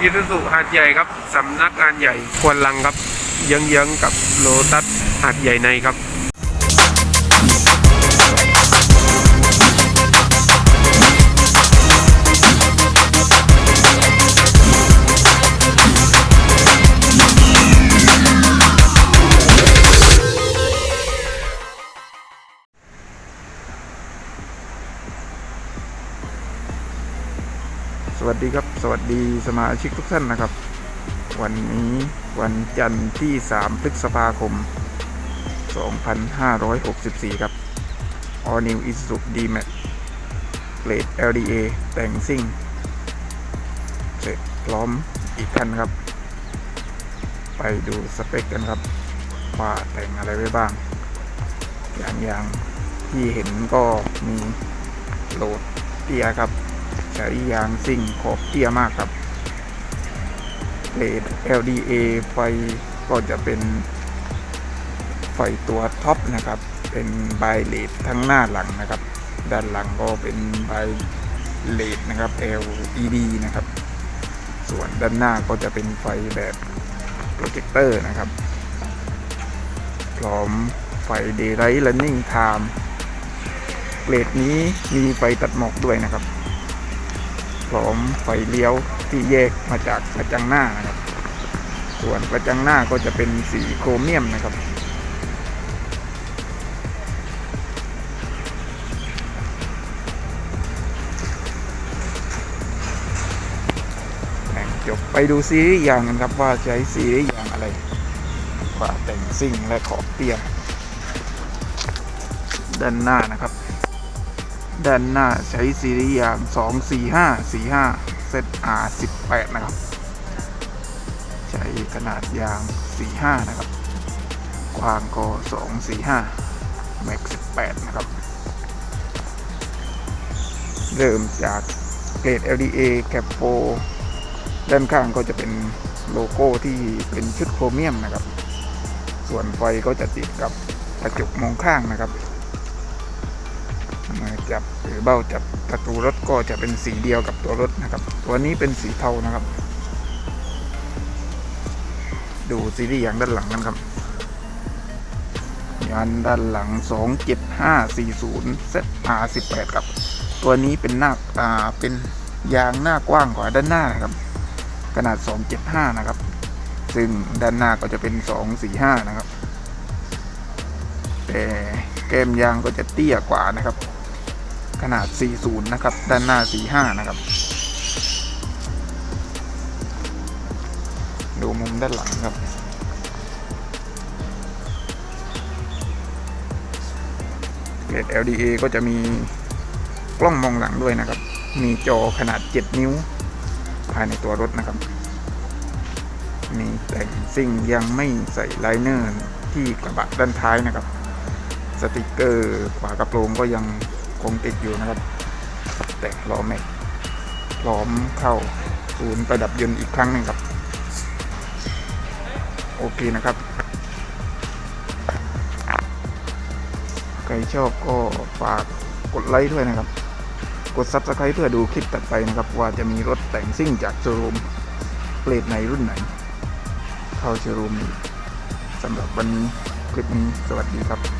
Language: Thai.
อิสุสุหาดใหญ่ครับสำนักงานใหญ่ควนลังครับเยื้องๆกับโลตัสหาดใหญ่ในครับ สวัสดีครับ สวัสดีสมาชิกทุกท่านนะครับ วันนี้วันจันทร์ที่ 3 พฤษภาคม 2564 ครับ All New Isuzu D-Max เกรด LDA แต่งซิ่ง เสร็จพร้อมอีกคันครับ ไปดูสเปคกันครับ ว่าแต่งอะไรไว้บ้าง อย่างอย่างที่เห็นก็มีโหลดเตียครับ ใช้ยางซิ่งขอบเตี้ยมากครับเลด LDA ไฟก็จะเป็นไฟตัวท็อปนะครับ เป็นไบเลดทั้งหน้าหลังนะครับ ด้านหลังก็เป็นไบเลดนะครับ LED นะครับ ส่วนด้านหน้าก็จะเป็นไฟแบบโปรเจคเตอร์นะครับ พร้อมไฟ Daylight Running Time เกรดนี้มีไฟตัดหมอกด้วยนะครับ พร้อมไฟเลี้ยวที่แยกมาจากกระจังหน้านะครับ ส่วนกระจังหน้าก็จะเป็นสีโครเมียมนะครับ แต่งจบไปดูซีรีส์ยางกันครับว่าใช้ซีรีส์ยางอะไรว่าแต่งซิ่งและขอบเตี้ยด้านหน้านะครับ ด้านหน้าใช้ซีรีส์ยาง 245 45เซต R18 นะครับ ใช้ขนาดยาง 45 นะครับ กว้างก็ 245แม็ก18 นะครับ เริ่มจากเกรด LDA แคปโปด้านข้างก็จะเป็นโลโก้ที่เป็นชุดโครเมียมนะครับ ส่วนไฟก็จะติดกับกระจกมองข้างนะครับ จับหรือเบ้าจับประตูรถก็จะเป็นสีเดียวกับตัวรถนะครับ ตัวนี้เป็นสีเทานะครับ ดูซีรีส์ยางด้านหลังกันครับยางด้านหลัง 27540 ZR18 ครับ ตัวนี้เป็นหน้าอ่าเป็นยางหน้ากว้างกว่าด้านหน้านะครับ ขนาด 275 นะครับ ซึ่งด้านหน้าก็จะเป็น 245 นะครับ แต่แก้มยางก็จะเตี้ยกว่านะครับ ขนาด 40 นะครับ ด้านหน้า 45 นะครับ ดูมุมด้านหลังครับ เกรด LDA ก็จะมีกล้องมองหลังด้วยนะครับ มีจอขนาด 7 นิ้ว ภายในตัวรถนะครับ มีแต่งซิ่งยังไม่ใส่ไลเนอร์ที่กระบะด้านท้ายนะครับ สติกเกอร์ฝากระโปรงก็ยัง คงติดอยู่นะครับ แต่ล้อแม็กพร้อมเข้าศูนย์ประดับยนต์อีกครั้งหนึ่งครับ โอเคนะครับ ใครชอบก็ฝากกดไลค์ด้วยนะครับ กด Subscribe เพื่อดูคลิปตัดไปนะครับ ว่าจะมีรถแต่งซิ่งจากโชว์รูมเกรดไหนรุ่นไหน เข้าโชว์รูมสำหรับวันนี้คลิปนี้สวัสดีครับ